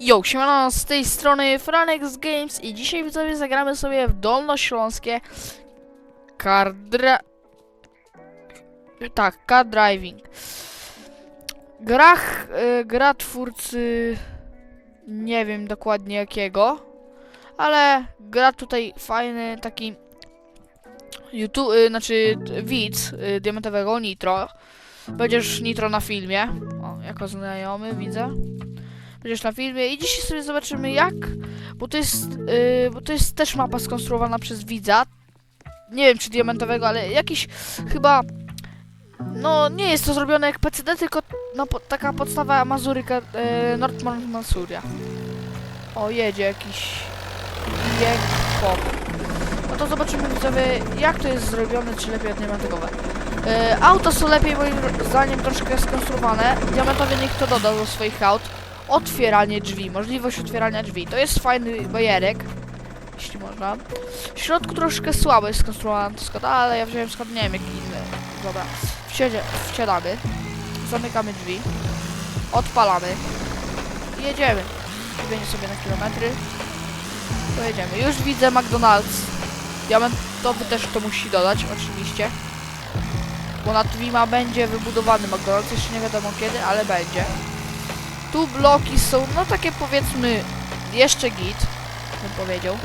Yo, siemano, z tej strony Franex Games i dzisiaj widzowie zagramy sobie w Dolnośląskie Car dra... Tak, Car Driving. Gra, ch- y, gra twórcy... Nie wiem dokładnie jakiego, ale gra tutaj fajny taki... YouTube, y, znaczy widz y, diamentowego Nitro. Będziesz Nitro na filmie. O, jako znajomy widzę będziesz na filmie i dzisiaj sobie zobaczymy jak, bo to jest, yy, bo to jest też mapa skonstruowana przez widza, nie wiem czy diamentowego, ale jakiś chyba, no nie jest to zrobione jak PCD, tylko no, po, taka podstawa Mazuryka, yy, Nordman Masuria. O, jedzie jakiś bieg pop. No to zobaczymy widzowie jak to jest zrobione, czy lepiej od diamentowe. Yy, auta są lepiej moim zdaniem troszkę skonstruowane, diamentowy niech to dodał do swoich aut otwieranie drzwi, możliwość otwierania drzwi. To jest fajny bajerek, jeśli można. W środku troszkę słabo jest skonstruowany Skoda, ale ja wziąłem Skoda, nie wiem jaki inny. Dobra, Wsiedzie, wsiadamy, zamykamy drzwi, odpalamy i jedziemy. Jedziemy sobie na kilometry. Pojedziemy. Już widzę McDonald's. Diamentowy też to musi dodać, oczywiście. Bo na Twima będzie wybudowany McDonald's, jeszcze nie wiadomo kiedy, ale będzie. Tu bloki są, no takie powiedzmy, jeszcze git, bym powiedział.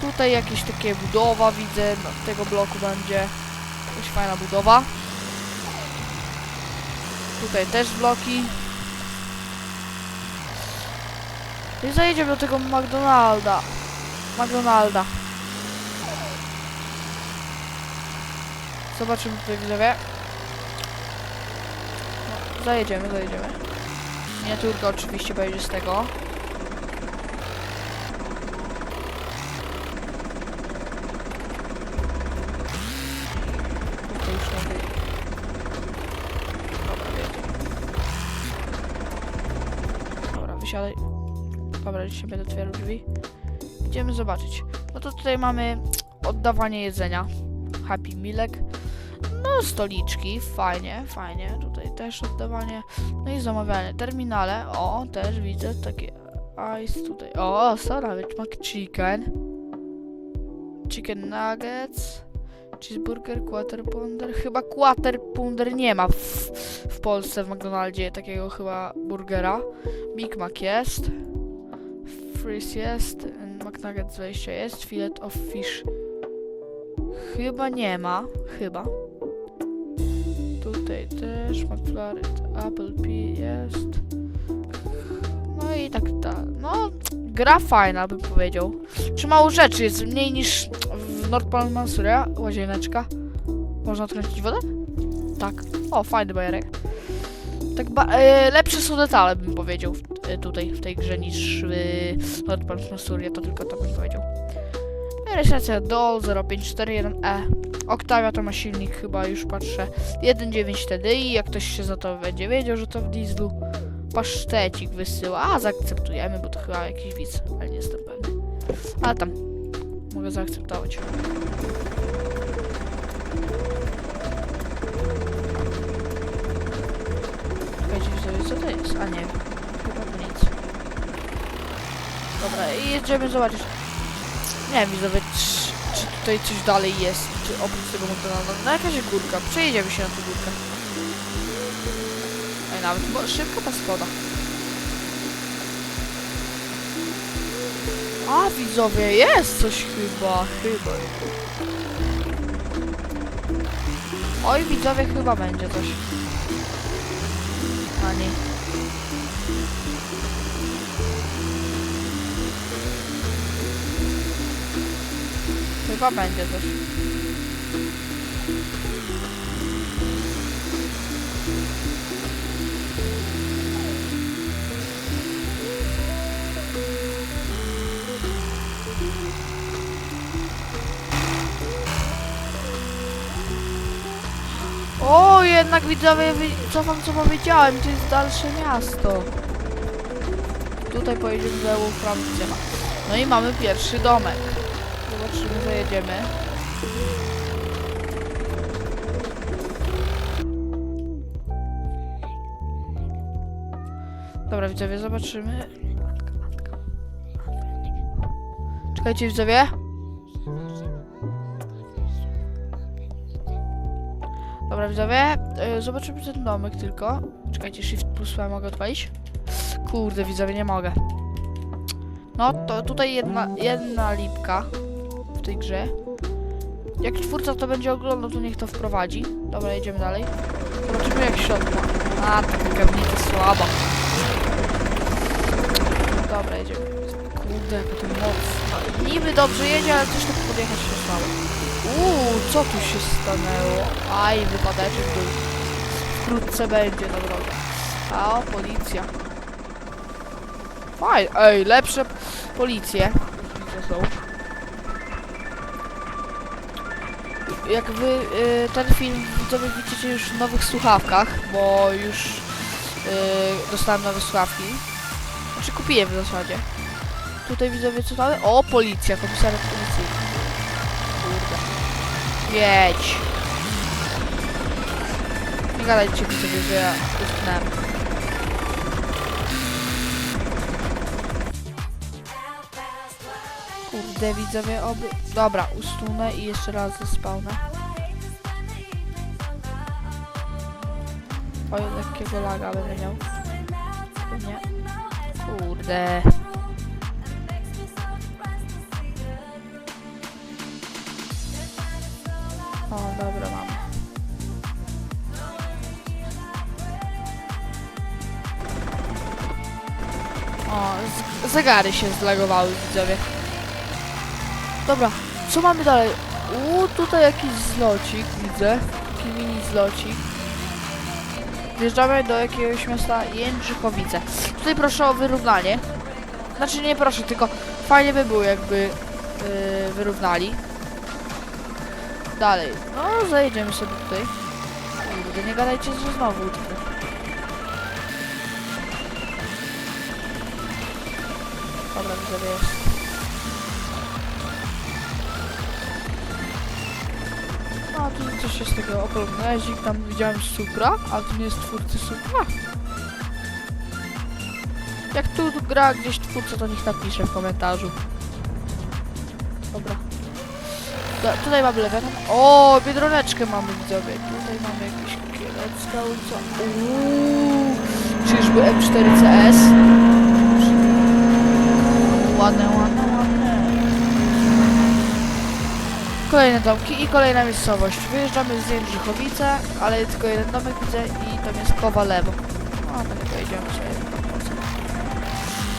Tutaj jakieś takie budowa widzę, no, tego bloku będzie jakaś fajna budowa. Tutaj też bloki. I zajedziemy do tego McDonalda. McDonalda. Zobaczymy tutaj widzowie. No, zajedziemy, zajedziemy. Miniaturka oczywiście będzie z tego. Tutaj już nowy. Dobra, jedzie. Dobra, wysiadaj. Dobra, się będę otwierał drzwi. Idziemy zobaczyć. No to tutaj mamy oddawanie jedzenia. Happy Milek. No, stoliczki, fajnie, fajnie. Tutaj też oddawanie. No i zamawianie. Terminale, o, też widzę takie ice tutaj. O, sandwich McChicken. Chicken nuggets. Cheeseburger, quarter pounder. Chyba quarter pounder nie ma w, w Polsce w McDonaldzie takiego chyba burgera. Big Mac jest. Fries jest. McNuggets 20 jest. Fillet of fish. Chyba nie ma. Chyba. Tutaj też McFlurry, Apple Pie jest. No i tak, ta, no, gra fajna bym powiedział. Czy mało rzeczy jest mniej niż w Nordpal Mansuria, łazieneczka. Można odkręcić wodę? Tak. O, fajny bajerek. Tak ba e, lepsze są detale bym powiedział w, e, tutaj w tej grze niż w Nordpal Mansuria, to tylko to bym powiedział. Rejestracja DOL 0541E. Octavia to ma silnik chyba już patrzę 1.9 TDI, jak ktoś się za to będzie wiedział, że to w dieslu pasztecik wysyła, a zaakceptujemy, bo to chyba jakiś widz, ale nie jestem pewny. Ale tam, mogę zaakceptować. Czekajcie co to jest? A nie, chyba nic. Dobra, i jedziemy zobaczyć. Nie wiem widzowie, czy, czy tutaj coś dalej jest, czy oprócz tego McDonalda. No jakaś górka, przejedziemy się na tę górkę. Ej, nawet bo szybka ta skoda. A widzowie, jest coś chyba, chyba. Oj widzowie, chyba będzie coś. A nie. Chyba będzie coś. O, jednak widzowie, wy- cofam co powiedziałem, to jest dalsze miasto. Tutaj pojedziemy do Francję. No i mamy pierwszy domek. Zobaczymy, zajedziemy. Dobra, widzowie, zobaczymy. Czekajcie, widzowie. Dobra, widzowie. y, Zobaczymy ten domek tylko. Czekajcie, shift plus chyba mogę odpalić. Kurde, widzowie, nie mogę. No, to tutaj jedna, jedna lipka tej grze. Jak twórca to będzie oglądał, to niech to wprowadzi. Dobra, jedziemy dalej. Zobaczymy jak środka. A, taka gawnica słaba. Dobra, jedziemy. Kurde, jaka to mocna. Niby dobrze jedzie, ale coś tak podjechać się słabo. Uuu, co tu się stanęło? Aj, wypadeczek był. Wkrótce będzie na drodze. A o, policja. Fajnie, ej, lepsze policje. Widzę, są. Jak wy y, ten film widzowie widzicie już w nowych słuchawkach, bo już y, dostałem nowe słuchawki. Znaczy kupiłem w zasadzie. Tutaj widzowie co tam? O, policja, komisariat policyjny. Kurde. Jedź. Nie gadajcie widzowie, że ja utknąłem. Kurde widzowie, oby... Dobra, ustunę i jeszcze raz zespawnę. Oj, lekkiego laga będę miał. Nie. Kurde. O, dobra, mamy. O, zegary się zlagowały, widzowie. Dobra, co mamy dalej? U, tutaj jakiś zlocik, widzę. Taki mini zlocik. Wjeżdżamy do jakiegoś miasta Jędrzychowice. Tutaj proszę o wyrównanie. Znaczy nie proszę, tylko fajnie by było jakby yy, wyrównali. Dalej. No, zajedziemy sobie tutaj. Kurde, nie gadajcie, że znowu utknę. Dobra, widzowie jest. A tu coś jest tego okolnezik, tam widziałem Supra, a tu nie jest twórcy Supra. Jak tu gra gdzieś twórca, to niech napisze w komentarzu. Dobra. Da, tutaj mamy lewe. O, biedroneczkę mamy widzowie. Tutaj mamy jakieś kielecka ulica. Uuu, czyżby M4CS? Ładne, ładne, ładne. Kolejne domki i kolejna miejscowość. Wyjeżdżamy z Jędrzychowice, ale tylko jeden domek widzę i tam jest Kowalewo. No, to nie pojedziemy co.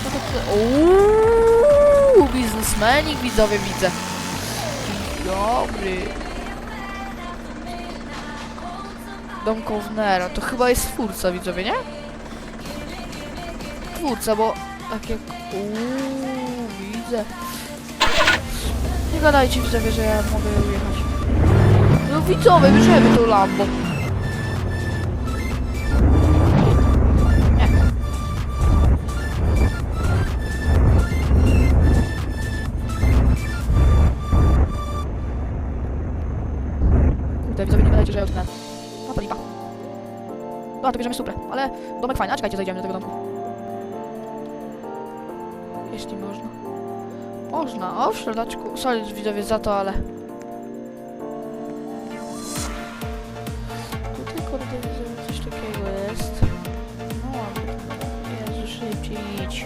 No to biznesmenik widzowie widzę. Dobry. Dom Kownera, to chyba jest twórca widzowie, nie? Twórca, bo tak jak... Uuu, widzę. Nie gadajcie widzowie, że ja mogę ujechać. No widzowie, bierzemy tą Lambo. Kurde, widzowie, nie gadajcie, że ja utknę. No to. No, to bierzemy super, ale domek fajny. A czekajcie, zajdziemy do tego domku. Jeśli można. Można, o w środeczku. Sorry widzowie za to, ale... Tutaj kurde widzę coś takiego jest. No. Jezu, szybciej idź.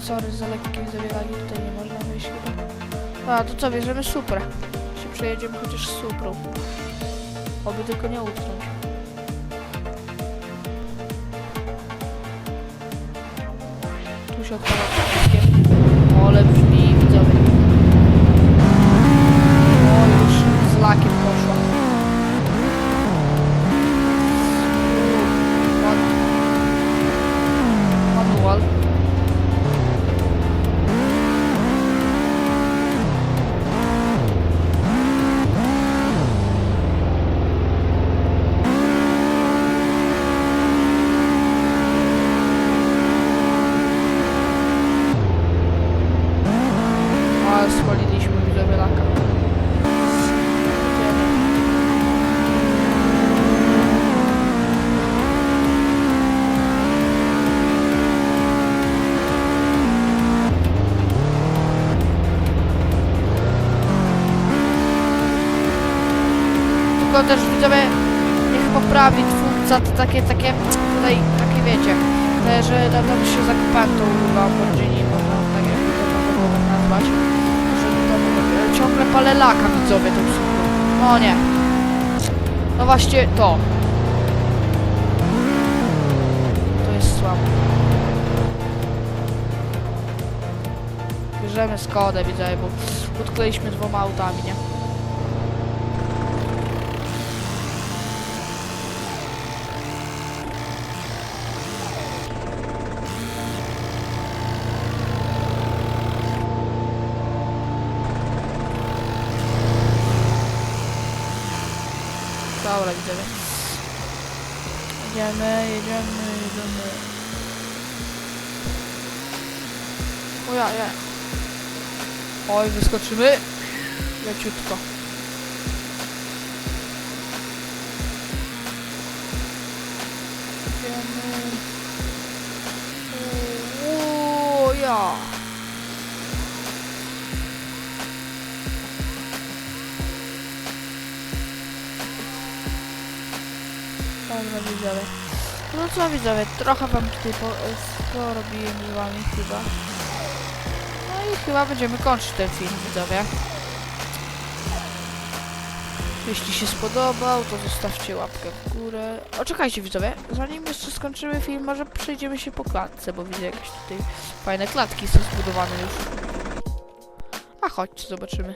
Sorry za lekkie zawielanie, tutaj nie można wyjść chyba. A, to co, bierzemy Supra. Się przejedziemy chociaż Suprą. Oby tylko nie utknąć. Tu się odpala. Ale brzmi widzowie. O, już z lakiem poszła. Twórca te takie, takie, tutaj, takie wiecie, te, że tam, tam się zakopałem tą Lamborghini, można tak jakby to tak nazwać, że e, ciągle palę laka widzowie tą słuchą. No nie. No właśnie to. To jest słabo. Bierzemy Skodę, widzowie, bo utknęliśmy dwoma autami, nie? Dobra, widzowie. Jedziemy, jedziemy, jedziemy. O ja, ja. Oj, wyskoczymy. Leciutko. Jedziemy. Widzowie. No co widzowie, trochę wam tutaj po, porobiłem z wami chyba. No i chyba będziemy kończyć ten film, widzowie. Jeśli się spodobał, to zostawcie łapkę w górę. O, czekajcie widzowie, zanim jeszcze skończymy film, może przejdziemy się po klatce, bo widzę jakieś tutaj fajne klatki są zbudowane już. A chodźcie, zobaczymy.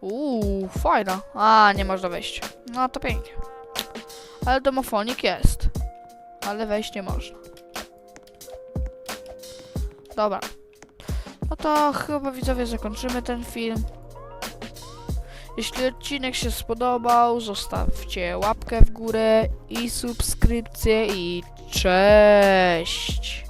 Uuu, fajna. A, nie można wejść. No to pięknie. Ale domofonik jest. Ale wejść nie można. Dobra. No to chyba widzowie zakończymy ten film. Jeśli odcinek się spodobał, zostawcie łapkę w górę i subskrypcję i cześć!